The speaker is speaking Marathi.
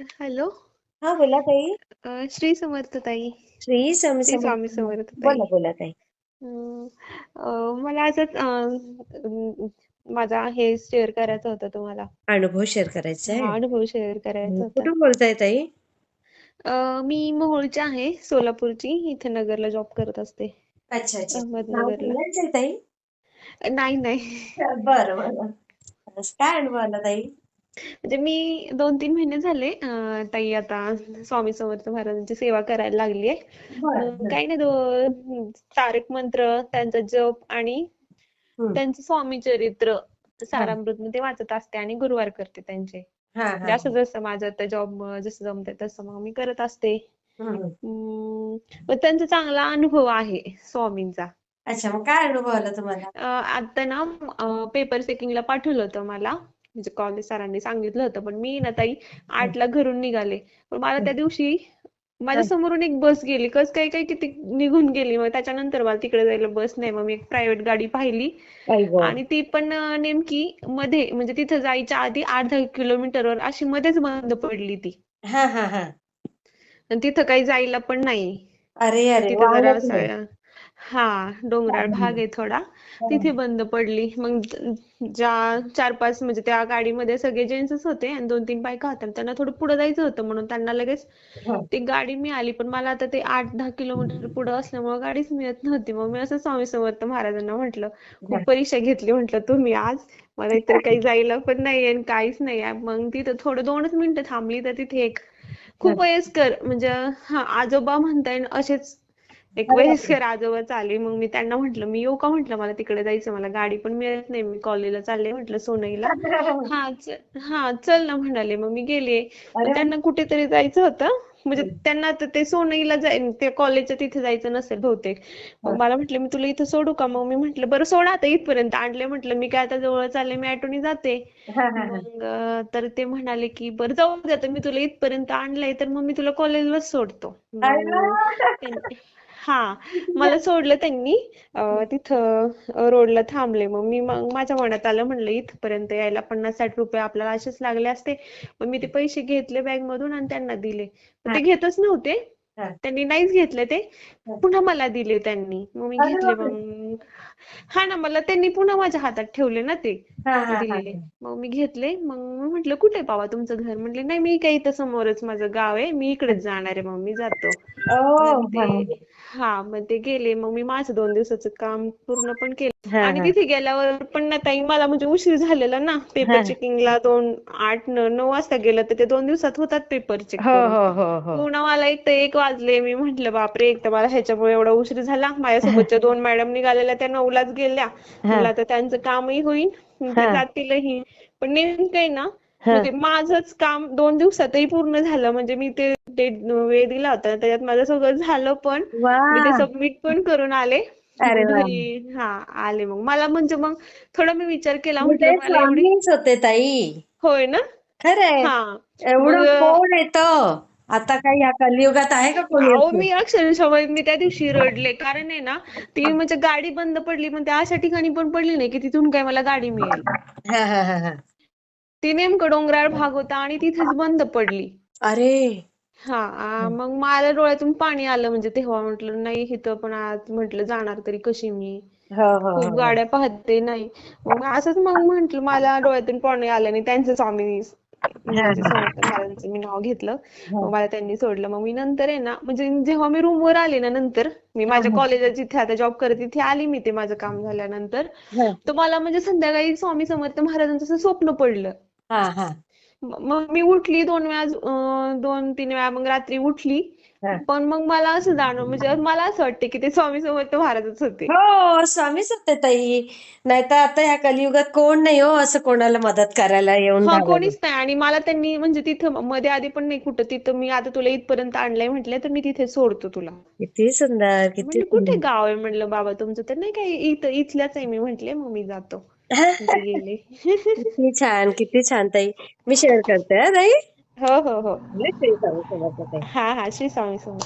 हॅलो. हा बोला ताई. अ, श्री समर्थ ताई. श्री स्वामी श्री स्वामी समर्थ. बोला बोला ताई. अं, अ, मला असंच अ, अं, माझा हे शेअर करायचं होतं तुम्हाला. अनुभव शेअर करायचा आहे. हा अनुभव शेअर करायचा होता. कुठून बोलताय ताई? अ, मी मोहोळची आहे सोलापूरची. इथे नगरला जॉब करत असते. अच्छा अच्छा. नाव अहमदनगरला. ताई? नाही नाही. बरं बरं. काय अनुभव आला ताई? म्हणजे मी दोन तीन महिने झाले ताई आता स्वामी समर्थ महाराजांची सेवा करायला लागली आहे. काही नाही तारक मंत्र त्यांचा जप आणि त्यांचं स्वामी चरित्र सारामृत मध्ये वाचत असते आणि गुरुवार करते त्यांचे. हा हा म्हणजे असं जसं माझं आता जॉब जसं जमतंय तसं मग मी करत असते. त्यांचा चांगला अनुभव आहे स्वामींचा. अच्छा मग काय अनुभव आला तुम्हाला आता ना पेपर चेकिंगला पाठवलं होतं मला. म्हणजे कॉलेज सरांनी सांगितलं होतं पण मी ना ताई हं, आठला घरून निघाले. पण मला त्या दिवशी माझ्या. समोरून एक बस गेली. कस काय काय किती निघून गेली. मग त्याच्यानंतर मला तिकडे जायला बस नाही. मग मी एक प्रायव्हेट गाडी पाहिली. आणि ती पण नेमकी मध्ये म्हणजे तिथं जायच्या आधी आठ दहा किलोमीटरवर अशी मध्येच बंद पडली ती. आणि तिथं काही जायला पण नाही. अरे अरे हा डोंगराळ भाग आहे थोडा. तिथे हं, बंद पडली. मग ज्या चार पाच म्हणजे त्या गाडीमध्ये सगळे जेंट्सच होते आणि दोन तीन बायका होत्या. त्यांना थोडं पुढे जायचं होतं म्हणून त्यांना लगेच हं, ती गाडी मिळाली. पण मला आता ते आठ दहा किलोमीटर पुढे असल्यामुळे गाडीच मिळत नव्हती. मग मी असं स्वामी समर्थ महाराजांना म्हटलं खूप हं. परीक्षा घेतली म्हटलं तुम्ही आज? मला इतर काही जायला पण नाही आणि काहीच नाही मग तिथं थोडं दोनच मिनिटं थांबली तर तिथे एक खूप वयस्कर म्हणजे हा आजोबा म्हणता येईल असेच एक. वयस्कर आजोबाच आले मग मी त्यांना म्हटलं मी येऊ का म्हटलं मला तिकडे जायचं मला गाडी पण मिळत नाही मी कॉलेजला चालले म्हटलं सोनईला. हा हा चल ना म्हणाले मग मी गेले. त्यांना कुठेतरी जायचं होतं म्हणजे त्यांना तर ते सोनईला जाय ते कॉलेजच्या तिथे जायचं नसेल बहुतेक. मग मला म्हटलं मी तुला इथं सोडू का? मग मी म्हटलं बरं सोडा आता इथपर्यंत. आणले म्हटलं मी काय आता जवळ चालले मी ऑटोनी जाते. मग तर ते म्हणाले की बरं जाऊ आता मी तुला इथपर्यंत आणलंय तर मग मी तुला कॉलेजलाच सोडतो. हा मला सोडलं त्यांनी. तिथं रोडला थांबले. मग मी मग माझ्या मनात आलं म्हणलं इथपर्यंत यायला पन्नास साठ रुपये आपल्याला असेच लागले असते. मग मी ते पैसे घेतले बॅग मधून आणि त्यांना दिले. ते घेतच नव्हते. त्यांनी नाहीच घेतले ते. पुन्हा मला दिले त्यांनी. मग मी घेतले. मग हा ना मला त्यांनी पुन्हा माझ्या हातात ठेवले ना ते. दिलेले. मग मी घेतले. मग मी म्हटलं कुठे बाबा तुमचं घर? म्हटले नाही मी काही इथं समोरच माझं गाव आहे. मी इकडेच जाणार आहे मग मी जातो. हा ते हा मग ते गेले. मग मी माझं दोन दिवसाचं काम पूर्ण पण केलं. आणि तिथे गेल्यावर पण ना ताई मला म्हणजे उशीर झालेला ना. पेपर चेकिंगला दोन आठ न- नऊ वाजता गेलं तर ते दोन दिवसात होतात पेपर चेक हो हो हो हो. पुन्हा मला एक तर एक वाजले. मी म्हंटल बापरे! एक तर मला ह्याच्यामुळे एवढा उशीर झाला. माझ्यासोबतच्या दोन मॅडम निघालेल्या त्या नऊलाच गेल्या म्हणलं आता त्यांचं कामही होईल ते जातीलही. पण नेमकं आहे ना म्हणजे माझंच काम दोन दिवसातही पूर्ण झालं. म्हणजे मी ते ते वेळ दिला होता त्याच्यात माझं सगळं झालं पण मी ते सबमिट पण करून आले. हा आले मग. मला म्हणजे मग थोडा मी विचार केला म्हणजे म्हटलं मला होते ताई. होय ना? खरंय. हा. एवढं कोण येतं? आता काही या कलियुगात आहे का कोणी अहो असं मी अक्षरशः म्हणजे मी त्या दिवशी रडले. कारण आहे ना ती म्हणजे गाडी बंद पडली पण त्या अशा ठिकाणी पण पडली नाही की तिथून काय मला गाडी मिळेल. हा हा हा हा. ती नेमकं डोंगराळ भाग होता आणि तिथेच बंद पडली. अरे! हा आ, मग मला डोळ्यातून पाणी आलं म्हणजे तेव्हा म्हटलं नाही इथं पण आज म्हटलं जाणार तरी कशी मी? हो हो खूप हो. गाड्या पाहते नाही. मग असंच मग म्हंटल मला डोळ्यातून पाणी आलं आणि त्यांचं स्वामी म्हणजे मी नाव घेतलं. मग मला त्यांनी सोडलं. मग मी नंतर आहे ना म्हणजे जेव्हा मी रूमवर आले ना नंतर मी माझ्या कॉलेजात जिथे आता जॉब करते तिथे आली मी ते माझं काम झाल्यानंतर. तर मला म्हणजे संध्याकाळी स्वामी समर्थ महाराजांचं स्वप्न पडलं. मग मी उठली दोन वेळा दोन तीन वेळा मग रात्री उठली. पण मग मला असं जाणवलं म्हणजे मला असं वाटतं की ते स्वामी समर्थ महाराजच होते. हो स्वामीच होते ताई. नाहीतर आता ह्या कलियुगात कोण नाही हो असं कोणाला मदत करायला येऊन हा कोणीच नाही. आणि मला त्यांनी म्हणजे तिथं मध्ये आधी पण नाही कुठं तिथं मी आता तुला इथपर्यंत आणलंय म्हटलं तर मी तिथे सोडतो तुला. किती सुंदर किती म्हणलं कुठे गाव आहे म्हणलं बाबा तुमचं? तर नाही काही इथं इथल्याच आहे मी म्हटले मग मी जातो. ते गेले. किती छान किती छान ताई. मी शेअर करते हा ताई. हो हो हो. हा हा श्री स्वामी समर्थ.